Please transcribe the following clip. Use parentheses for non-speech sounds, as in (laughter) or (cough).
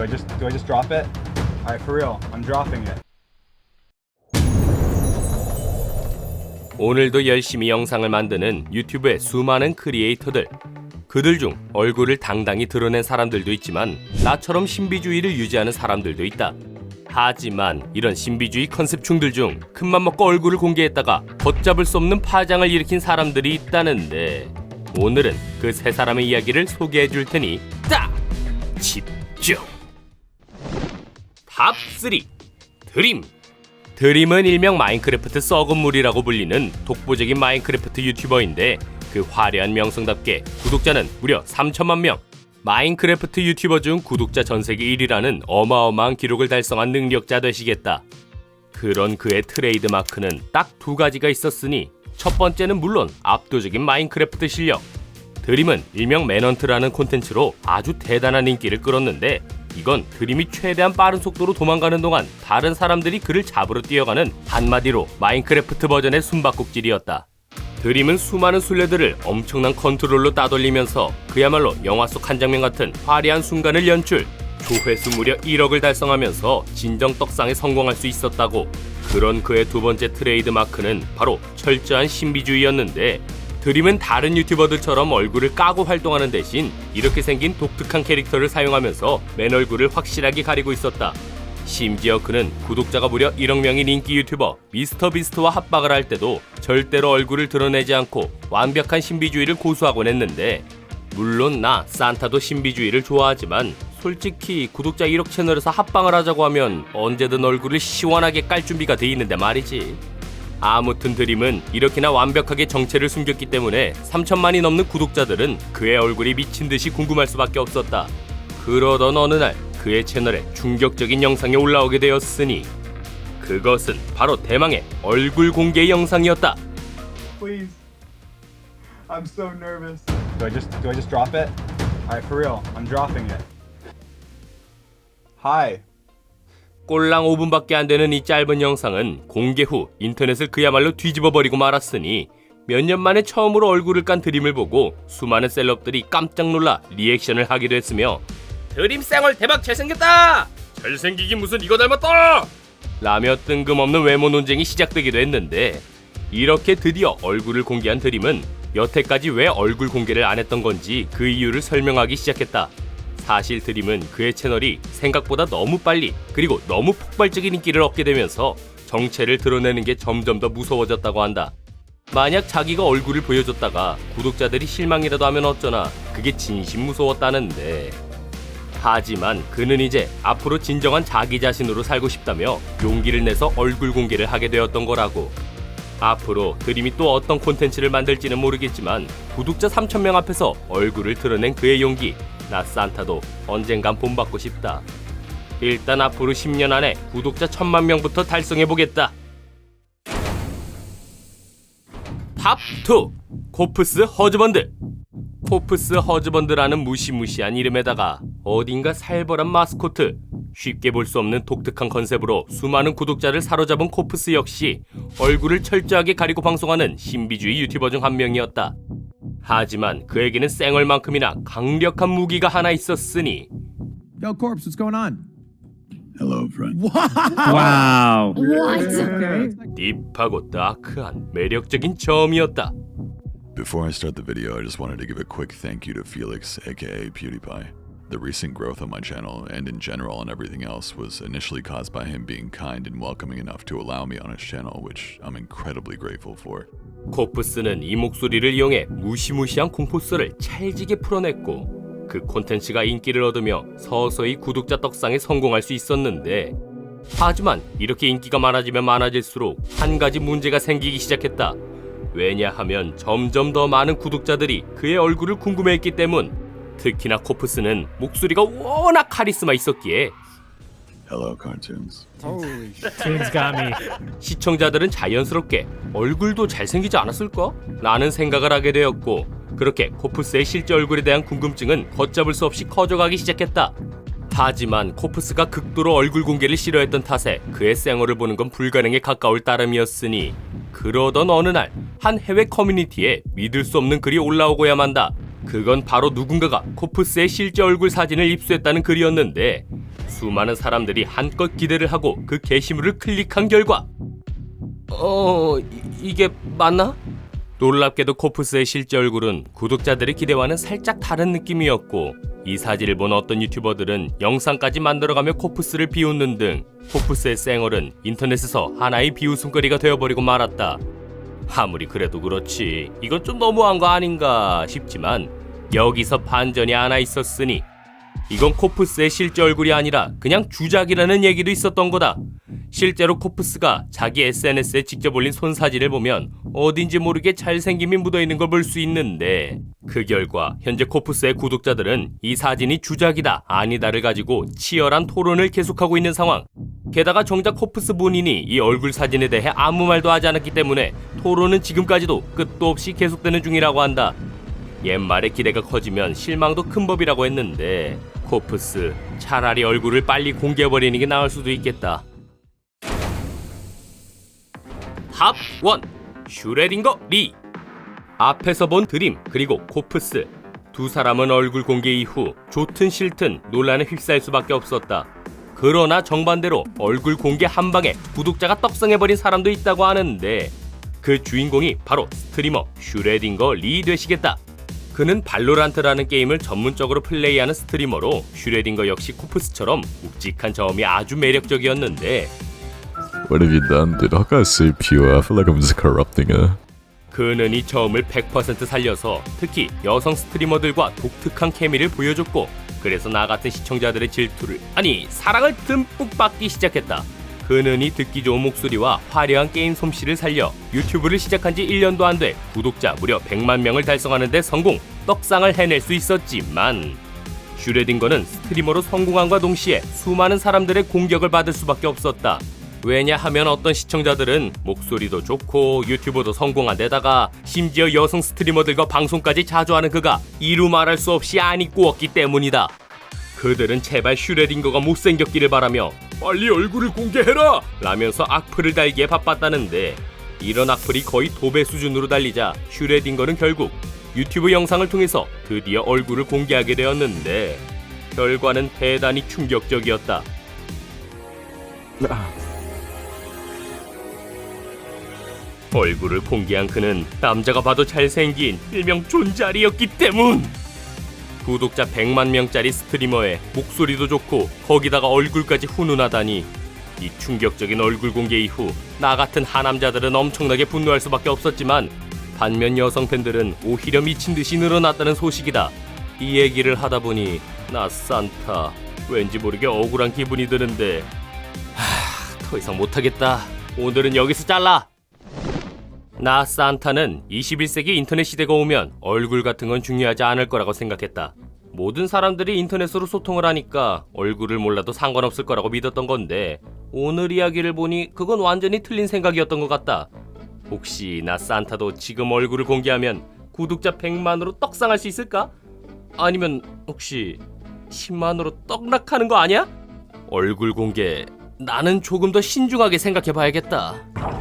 Do I just do I just drop it? All right, for real. I'm dropping it. 오늘도 열심히 영상을 만드는 유튜브의 수많은 크리에이터들. 그들 중 얼굴을 당당히 드러낸 사람들도 있지만 나처럼 신비주의를 유지하는 사람들도 있다. 하지만 이런 신비주의 컨셉충들 중 큰맘 먹고 얼굴을 공개했다가 걷잡을 수 없는 파장을 일으킨 사람들이 있다는데 오늘은 그 세 사람의 이야기를 소개해 줄 테니 딱 집중. 탑3 드림 드림은 일명 마인크래프트 썩은 물이라고 불리는 독보적인 마인크래프트 유튜버인데 그 화려한 명성답게 구독자는 무려 3천만 명. 마인크래프트 유튜버 중 구독자 전 세계 1위라는 어마어마한 기록을 달성한 능력자 되시겠다. 그런 그의 트레이드 마크는 딱 두 가지가 있었으니 첫 번째는 물론 압도적인 마인크래프트 실력. 드림은 일명 맨헌트라는 콘텐츠로 아주 대단한 인기를 끌었는데 이건 드림이 최대한 빠른 속도로 도망가는 동안 다른 사람들이 그를 잡으러 뛰어가는 한마디로 마인크래프트 버전의 숨바꼭질이었다. 드림은 수많은 순례들을 엄청난 컨트롤로 따돌리면서 그야말로 영화 속 한 장면 같은 화려한 순간을 연출. 조회수 무려 1억을 달성하면서 진정 떡상에 성공할 수 있었다고. 그런 그의 두 번째 트레이드 마크는 바로 철저한 신비주의였는데 드림은 다른 유튜버들처럼 얼굴을 까고 활동하는 대신 이렇게 생긴 독특한 캐릭터를 사용하면서 맨 얼굴을 확실하게 가리고 있었다. 심지어 그는 구독자가 무려 1억 명인 인기 유튜버 미스터 비스트와 합박을 할 때도 절대로 얼굴을 드러내지 않고 완벽한 신비주의를 고수하곤 했는데 물론 나 산타도 신비주의를 좋아하지만 솔직히 구독자 1억 채널에서 합방을 하자고 하면 언제든 얼굴을 시원하게 깔 준비가 돼 있는데 말이지. 아무튼 드림은 이렇게나 완벽하게 정체를 숨겼기 때문에 3천만이 넘는 구독자들은 그의 얼굴이 미친 듯이 궁금할 수밖에 없었다. 그러던 어느 날 그의 채널에 충격적인 영상이 올라오게 되었으니 그것은 바로 대망의 얼굴 공개 영상이었다. Please. I'm so nervous. Do I just do I just drop it? All right, for real. I'm dropping it. Hi. 꼴랑 5분밖에 안 되는 이 짧은 영상은 공개 후 인터넷을 그야말로 뒤집어 버리고 말았으니 몇 년 만에 처음으로 얼굴을 깐 드림을 보고 수많은 셀럽들이 깜짝 놀라 리액션을 하기도 했으며 드림 쌩얼 대박 잘생겼다! 잘생기긴 무슨 이거 닮았다! 라며 뜬금없는 외모 논쟁이 시작되기도 했는데 이렇게 드디어 얼굴을 공개한 드림은 여태까지 왜 얼굴 공개를 안 했던 건지 그 이유를 설명하기 시작했다. 사실 드림은 그의 채널이 생각보다 너무 빨리 그리고 너무 폭발적인 인기를 얻게 되면서 정체를 드러내는 게 점점 더 무서워졌다고 한다. 만약 자기가 얼굴을 보여줬다가 구독자들이 실망이라도 하면 어쩌나 그게 진심 무서웠다는데. 하지만 그는 이제 앞으로 진정한 자기 자신으로 살고 싶다며 용기를 내서 얼굴 공개를 하게 되었던 거라고. 앞으로 드림이 또 어떤 콘텐츠를 만들지는 모르겠지만 구독자 3천명 앞에서 얼굴을 드러낸 그의 용기 나 산타도 언젠간 본받고 싶다. 일단 앞으로 10년 안에 구독자 1000만 명부터 달성해 보겠다. 탑2 코프스 허즈번드 코프스 허즈번드라는 무시무시한 이름에다가 어딘가 살벌한 마스코트 쉽게 볼 수 없는 독특한 컨셉으로 수많은 구독자를 사로잡은 코프스 역시 얼굴을 철저하게 가리고 방송하는 신비주의 유튜버 중 한 명이었다. 하지만 그에게는 쌩얼만큼이나 강력한 무기가 하나 있었으니 Yo, Corpse, what's going on? Hello, friend. Wow. 딥하고 다크한 매력적인 점이었다. Before I start the video, I just wanted to give a quick thank you to Felix, aka PewDiePie. The recent growth on my channel, and in general on everything else, was initially caused by him being kind and welcoming enough to allow me on his channel, which I'm incredibly grateful for. 코프스는 이 목소리를 이용해 무시무시한 공포스를 찰지게 풀어냈고 그 콘텐츠가 인기를 얻으며 서서히 구독자 떡상에 성공할 수 있었는데 하지만 이렇게 인기가 많아지면 많아질수록 한 가지 문제가 생기기 시작했다. 왜냐하면 점점 더 많은 구독자들이 그의 얼굴을 궁금해했기 때문. 특히나 코프스는 목소리가 워낙 카리스마 있었기에 Hello, cartoons. (laughs) Tunes got me. 시청자들은 자연스럽게 얼굴도 잘생기지 않았을까? 라는 생각을 하게 되었고 그렇게 코프스의 실제 얼굴에 대한 궁금증은 걷잡을 수 없이 커져가기 시작했다. 하지만 코프스가 극도로 얼굴 공개를 싫어했던 탓에 그의 쌩얼을 보는 건 불가능에 가까울 따름이었으니 그러던 어느 날 한 해외 커뮤니티에 믿을 수 없는 글이 올라오고야 만다. 그건 바로 누군가가 코프스의 실제 얼굴 사진을 입수했다는 글이었는데 수많은 사람들이 한껏 기대를 하고 그 게시물을 클릭한 결과 어 이- 이게 맞나? 놀랍게도 코프스의 실제 얼굴은 구독자들의 기대와는 살짝 다른 느낌이었고 이 사진을 본 어떤 유튜버들은 영상까지 만들어가며 코프스를 비웃는 등 코프스의 쌩얼은 인터넷에서 하나의 비웃음거리가 되어버리고 말았다. 아무리 그래도 그렇지 이건 좀 너무한 거 아닌가 싶지만 여기서 반전이 하나 있었으니 이건 코프스의 실제 얼굴이 아니라 그냥 주작이라는 얘기도 있었던 거다. 실제로 코프스가 자기 SNS에 직접 올린 손 사진을 보면 어딘지 모르게 잘생김이 묻어 있는 걸 볼 수 있는데 그 결과 현재 코프스의 구독자들은 이 사진이 주작이다 아니다를 가지고 치열한 토론을 계속하고 있는 상황. 게다가 정작 코프스 본인이 이 얼굴 사진에 대해 아무 말도 하지 않았기 때문에 토론은 지금까지도 끝도 없이 계속되는 중이라고 한다. 옛말에 기대가 커지면 실망도 큰 법이라고 했는데 코프스 차라리 얼굴을 빨리 공개해버리는 게 나을 수도 있겠다. 탑 1. 슈레딩거 리 앞에서 본 드림 그리고 코프스 두 사람은 얼굴 공개 이후 좋든 싫든 논란에 휩싸일 수밖에 없었다. 그러나 정반대로 얼굴 공개 한 방에 구독자가 떡상해버린 사람도 있다고 하는데 그 주인공이 바로 스트리머 슈레딩거 리 되시겠다. 그는 발로란트라는 게임을 전문적으로 플레이하는 스트리머로 슈레딩거 역시 코프스처럼 묵직한 점이 아주 매력적이었는데 What have you done, dude? How can I say pure? I feel like I'm just corrupting her. 그는 이 점을 100% 살려서 특히 여성 스트리머들과 독특한 케미를 보여줬고 그래서 나 같은 시청자들의 질투를 아니 사랑을 듬뿍 받기 시작했다. 이 듣기 좋은 목소리와 화려한 게임 솜씨를 살려 유튜브를 시작한 지 1년도 안 돼 구독자 무려 100만 명을 달성하는 데 성공, 떡상을 해낼 수 있었지만 슈레딩거는 스트리머로 성공함과 동시에 수많은 사람들의 공격을 받을 수밖에 없었다. 왜냐하면 어떤 시청자들은 목소리도 좋고 유튜버도 성공한 데다가 심지어 여성 스트리머들과 방송까지 자주 하는 그가 이루 말할 수 없이 안 입고 왔기 때문이다. 그들은 제발 슈레딩거가 못생겼기를 바라며 빨리 얼굴을 공개해라! 라면서 악플을 달기에 바빴다는데 이런 악플이 거의 도배 수준으로 달리자 슈레딩거는 결국 유튜브 영상을 통해서 드디어 얼굴을 공개하게 되었는데 결과는 대단히 충격적이었다. 얼굴을 공개한 그는 남자가 봐도 잘생긴 일명 존잘이었기 때문. 구독자 100만 명짜리 스트리머에 목소리도 좋고 거기다가 얼굴까지 훈훈하다니 이 충격적인 얼굴 공개 이후 나 같은 하남자들은 엄청나게 분노할 수밖에 없었지만 반면 여성 팬들은 오히려 미친 듯이 늘어났다는 소식이다. 이 얘기를 하다 보니 나 산타 왠지 모르게 억울한 기분이 드는데 하, 더 이상 못하겠다. 오늘은 여기서 잘라. 나 산타는 21세기 인터넷 시대가 오면 얼굴 같은 건 중요하지 않을 거라고 생각했다. 모든 사람들이 인터넷으로 소통을 하니까 얼굴을 몰라도 상관없을 거라고 믿었던 건데 오늘 이야기를 보니 그건 완전히 틀린 생각이었던 것 같다. 혹시 나 산타도 지금 얼굴을 공개하면 구독자 100만으로 떡상할 수 있을까? 아니면 혹시 10만으로 떡락하는 거 아니야? 얼굴 공개 나는 조금 더 신중하게 생각해 봐야겠다.